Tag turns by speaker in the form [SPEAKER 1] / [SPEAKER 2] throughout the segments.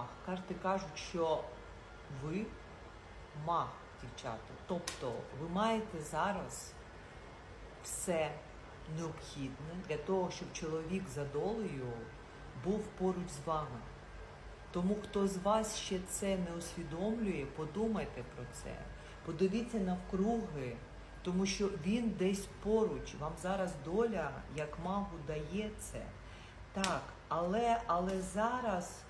[SPEAKER 1] маг. Карти кажуть, що ви маг, дівчата. Тобто ви маєте зараз все необхідне для того, щоб чоловік за долею був поруч з вами. Тому хто з вас ще це не усвідомлює, подумайте про це. Подивіться навкруги, тому що він десь поруч. Вам зараз доля, як магу, дає це. Так, але, але зараз.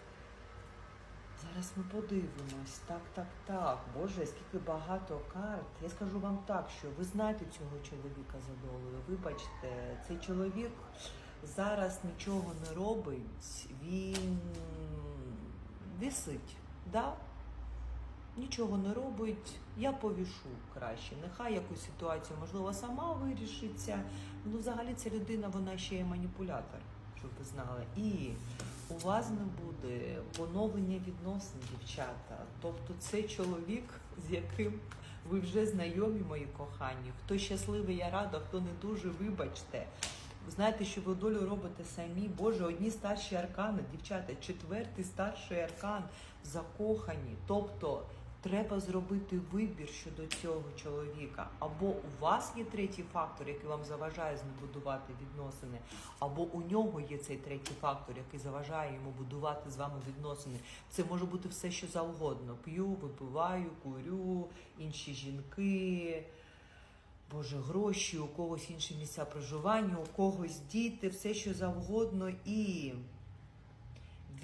[SPEAKER 1] Зараз ми подивимось. Так, так, так. Боже, скільки багато карт. Я скажу вам так, що ви знаєте цього чоловіка за долею. Вибачте, цей чоловік зараз нічого не робить. Він висить. Да? Нічого не робить, я повішу краще. Нехай якусь ситуацію, можливо, сама вирішиться. Ну, взагалі, ця людина, вона ще є маніпулятор, щоб ви знали. І у вас не буде поновлення відносин, дівчата. Тобто це чоловік, з яким ви вже знайомі, мої кохані. Хто щасливий, я рада, хто не дуже, вибачте. Знаєте, що ви долю робите самі. Боже, одні старші аркани, дівчата, четвертий старший аркан закохані. Тобто треба зробити вибір щодо цього чоловіка. Або у вас є третій фактор, який вам заважає з ним будувати відносини, або у нього є цей третій фактор, який заважає йому будувати з вами відносини. Це може бути все, що завгодно. П'ю, випиваю, курю, інші жінки. Боже, гроші, у когось інші місця проживання, у когось діти, все що завгодно. І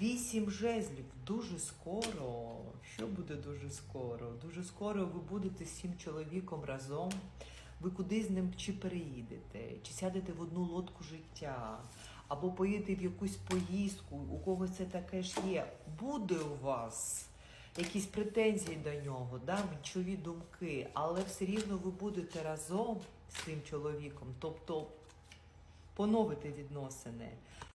[SPEAKER 1] вісім жезлів дуже скоро. Що буде дуже скоро? Дуже скоро ви будете з цим чоловіком разом. Ви куди з ним чи переїдете, чи сядете в одну лодку життя, або поїдете в якусь поїздку, у когось це таке ж є. Буде у вас якісь претензії до нього, да, відчові думки, але все рівно ви будете разом з цим чоловіком, тобто поновите відносини.